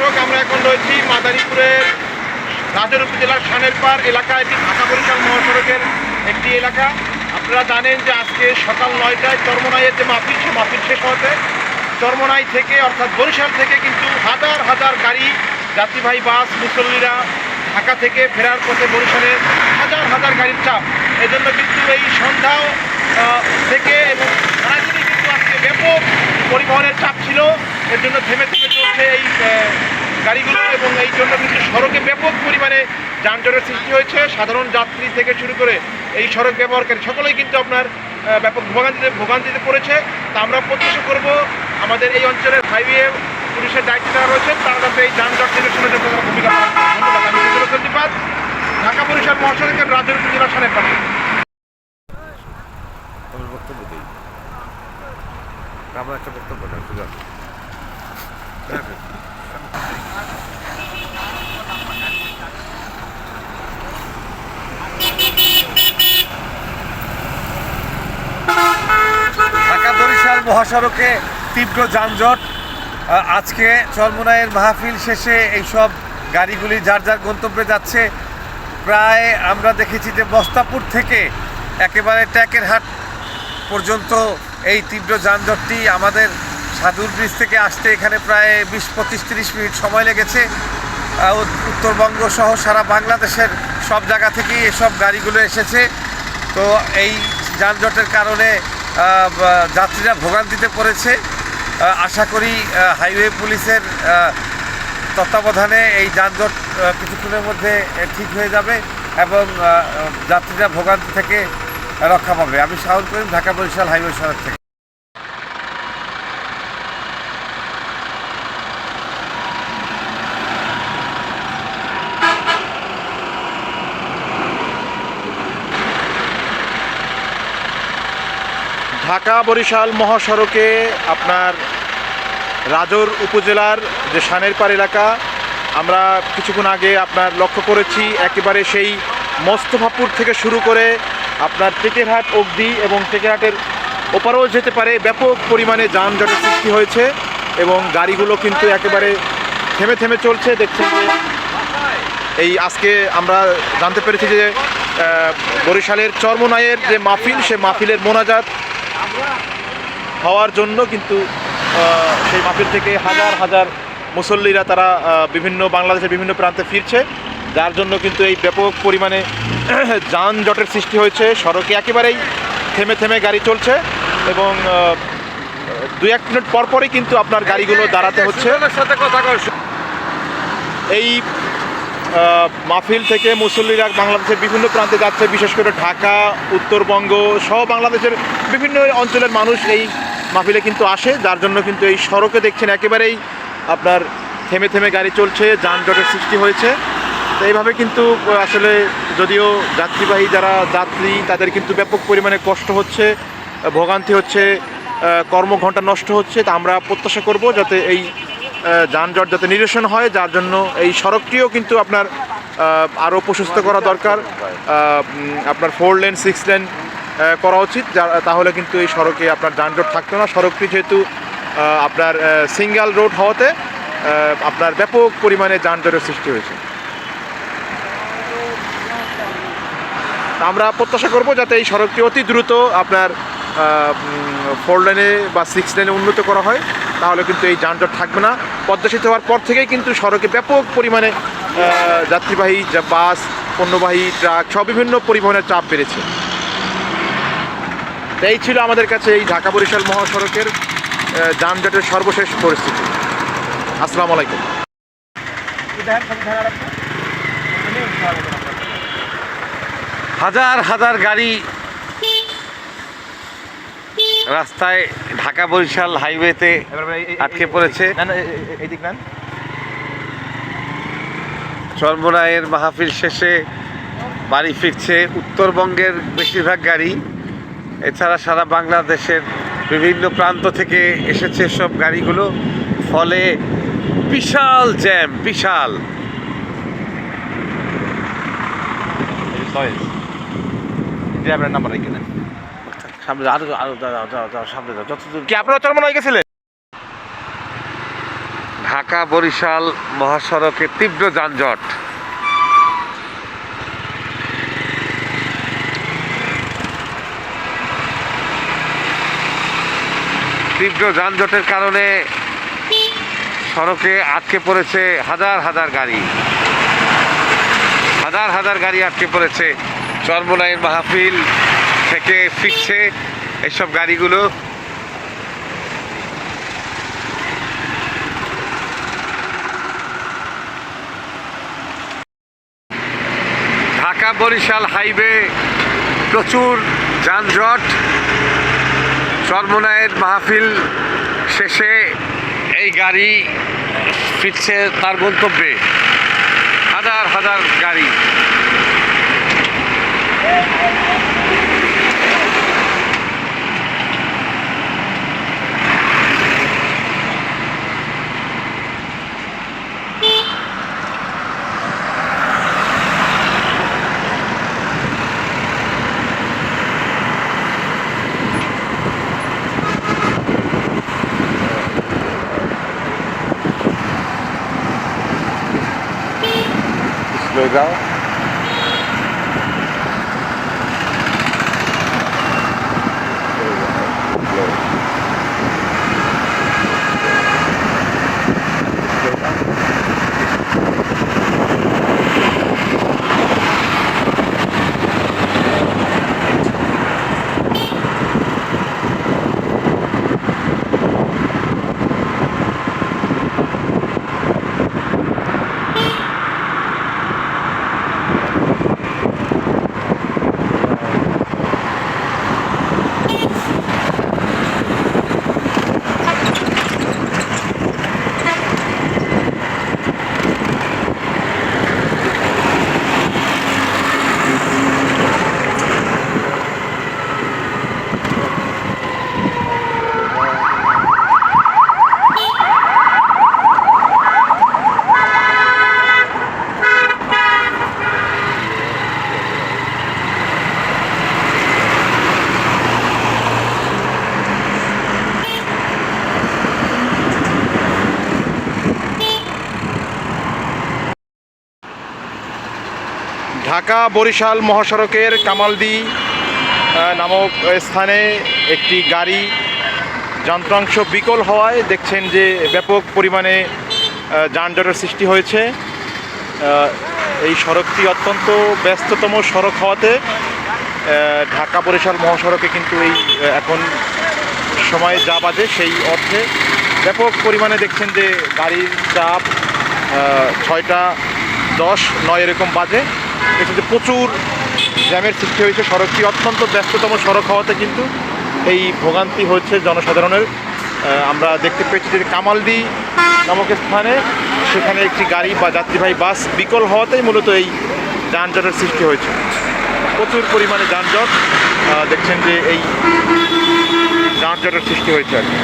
দর্শক, আমরা এখন রয়েছি মাদারীপুরের রাজর উপজেলার সানের পাড় এলাকা, এটি ঢাকা বরিশাল মহাসড়কের একটি এলাকা। আপনারা জানেন যে আজকে সকাল নয়টায় চর্মনাইয়ের যে মাহফিল সে মাহফিল শেষ হতে চরমনাই থেকে, অর্থাৎ বরিশাল থেকে কিন্তু হাজার হাজার গাড়ি, যাত্রীবাহী বাস, মুসল্লিরা ঢাকা থেকে ফেরার পথে বরিশালের হাজার হাজার গাড়ির চাপ। এজন্য কিন্তু এই সন্ধ্যাও থেকে এবং সারাদিনই কিন্তু আজকে ব্যাপক পরিবহনের চাপ ছিল। এর জন্য থেমে থেমে চলছে এই গাড়িগুলো এবং এই জন্য কিন্তু সড়কে ব্যাপক পরিমাণে যানজটের সৃষ্টি হয়েছে। সাধারণ যাত্রী থেকে শুরু করে এই সড়ক ব্যবহারকারী সকলেই কিন্তু আপনার ব্যাপক ভোগান্তিতে ভোগান্তিতে পড়েছে। তা আমরা প্রত্যাশা করব আমাদের এই অঞ্চলের হাইওয়ে পুলিশের দায়িত্ব যারা রয়েছেন, তারা যাতে এই যানজট নিরসনের জন্য ভূমিকা ধন্যবাদ। ঢাকা বরিশাল মহাসড়কের উপজেলা সানের পাশে। আমার বক্তব্য আমার একটা বক্তব্য বরিশাল মহাসড়কে তীব্র যানজট। আজকে চরমোনাইয়ের মাহফিল শেষে এইসব গাড়িগুলি যার যার গন্তব্যে যাচ্ছে। প্রায় আমরা দেখেছি যে বস্তাপুর থেকে একেবারে ট্যাকের হাট পর্যন্ত এই তীব্র যানজটটি আমাদের সাধুর ব্রিজ থেকে আসতে এখানে প্রায় বিশ, পঁচিশ, তিরিশ মিনিট সময় লেগেছে। উত্তরবঙ্গ সহ সারা বাংলাদেশের সব জায়গা থেকেই এসব গাড়িগুলো এসেছে। তো এই যানজটের কারণে যাত্রীরা ভোগান্তিতে পড়েছে। আশা করি হাইওয়ে পুলিশের তত্ত্বাবধানে এই যানজট কিছুক্ষণের মধ্যে ঠিক হয়ে যাবে এবং যাত্রীরা ভোগান্তি থেকে রক্ষা পাবে। আমি সাউন্ড করিম, ঢাকা বরিশাল হাইওয়ে সড়ক থেকে। ঢাকা বরিশাল মহাসড়কে আপনার রাজর উপজেলার যে সানেরপাড় এলাকা, আমরা কিছুক্ষণ আগে আপনার লক্ষ্য করেছি, একেবারে সেই মোস্তফাপুর থেকে শুরু করে আপনার টেকেরহাট অবধি এবং টেকেরহাটের ওপারেও যেতে পারে ব্যাপক পরিমাণে যানজটের সৃষ্টি হয়েছে এবং গাড়িগুলো কিন্তু একেবারে থেমে থেমে চলছে। দেখছেন যে এই আজকে আমরা জানতে পেরেছি যে বরিশালের চর্মনায়ের যে মাহফিল, সে মাহফিলের মোনাজাত হওয়ার জন্য কিন্তু সেই মাহফিল থেকে হাজার হাজার মুসল্লিরা তারা বিভিন্ন বাংলাদেশের বিভিন্ন প্রান্তে ফিরছে। যার জন্য কিন্তু এই ব্যাপক পরিমাণে যানজটের সৃষ্টি হয়েছে। সড়কে একেবারেই থেমে থেমে গাড়ি চলছে এবং দু এক মিনিট পর পরই কিন্তু আপনার গাড়িগুলো দাঁড়াতে হচ্ছে। এই মাহফিল থেকে মুসল্লিরা বাংলাদেশের বিভিন্ন প্রান্তে যাচ্ছে, বিশেষ করে ঢাকা, উত্তরবঙ্গ সহ বাংলাদেশের বিভিন্ন অঞ্চলের মানুষ এই মাহফিলে কিন্তু আসে, যার জন্য কিন্তু এই সড়কে দেখছেন একেবারেই আপনার থেমে থেমে গাড়ি চলছে, যানজটের সৃষ্টি হয়েছে। তো এইভাবে কিন্তু আসলে যদিও যাত্রীবাহী যারা যাত্রী, তাদের কিন্তু ব্যাপক পরিমাণে কষ্ট হচ্ছে, ভোগান্তি হচ্ছে কর্মঘণ্টা নষ্ট হচ্ছে, তা আমরা প্রত্যাশা করব যাতে এই যানজট যাতে নিরসন হয়, যার জন্য এই সড়কটিও কিন্তু আপনার আরও প্রশস্ত করা দরকার। আপনার ফোর লেন সিক্স লেন করা উচিত। তাহলে কিন্তু এই সড়কে আপনার যানজট থাকতো না। সড়কটি যেহেতু আপনার সিঙ্গেল রোড হওয়াতে আপনার ব্যাপক পরিমাণে যানজটের সৃষ্টি হয়েছে। আমরা প্রত্যাশা করব যাতে এই সড়কটি অতি দ্রুত আপনার ফোর লেনে বা সিক্স লেনে উন্নত করা হয়। তাহলে কিন্তু এই যানজট থাকবে না। পদ্মা সেতু হওয়ার পর থেকেই কিন্তু সড়কে ব্যাপক পরিমাণে যাত্রীবাহী যা বাস, পণ্যবাহী ট্রাক, সব বিভিন্ন পরিবহনের চাপ বেড়েছে। এই ছিল আমাদের কাছে এই ঢাকা বরিশাল মহাসড়কের যানজটের সর্বশেষ পরিস্থিতি। আসসালামু আলাইকুম। হাজার হাজার গাড়ি রাস্তায় ঢাকা বরিশাল হাইওয়েতে আটকে পড়েছে। চর্মরায়ের মাহফিল শেষে বাড়ি ফিরছে উত্তরবঙ্গের বেশিরভাগ গাড়ি। এছাড়া সারা বাংলাদেশের বিভিন্ন প্রান্ত থেকে এসেছে সব গাড়িগুলো। ফলে বিশাল জ্যাম বিশাল। ড্রাইভারের নাম্বার রেখে নেন সামনে আরও আরও সামনে যাও যতদূর কি আপনারা গেছিলেন? ঢাকা বরিশাল মহাসড়কে তীব্র যানজট। তীব্র যানজটের কারণে সড়কে আটকে পড়েছে হাজার হাজার গাড়ি। হাজার হাজার গাড়ি আটকে পড়েছে চর্মনাইন মাহফিল। থেকে ফিরছে এইসব গাড়িগুলো। ঢাকা বরিশাল হাইওয়ে প্রচুর যানজট। চর্মনায়ের মাহফিল শেষে এই গাড়ি ফিরছে তার গন্তব্যে। হাজার হাজার গাড়ি। Belgrave. ঢাকা বরিশাল মহাসড়কের কামালদি নামক স্থানে একটি গাড়ি যন্ত্রাংশ বিকল হওয়ায় দেখছেন যে ব্যাপক পরিমাণে যানজটের সৃষ্টি হয়েছে। এই সড়কটি অত্যন্ত ব্যস্ততম সড়ক হওয়াতে ঢাকা বরিশাল মহাসড়কে কিন্তু এই এখন সময় যা বাজে সেই অর্থে ব্যাপক পরিমাণে দেখছেন যে গাড়ির চাপ ছয়টা দশ, নয় এরকম বাজে। দেখছেন যে প্রচুর জ্যামের সৃষ্টি হয়েছে সড়কটি। অত্যন্ত ব্যস্ততম সড়ক হওয়াতে কিন্তু এই ভোগান্তি হচ্ছে জনসাধারণের। আমরা দেখতে পেয়েছি যে কামালদি নামক স্থানে সেখানে একটি গাড়ি বা যাত্রীবাহী বাস বিকল হওয়াতেই মূলত এই যানজটের সৃষ্টি হয়েছে। প্রচুর পরিমাণে যানজট দেখছেন যে এই যানজটের সৃষ্টি হয়েছে আর কি।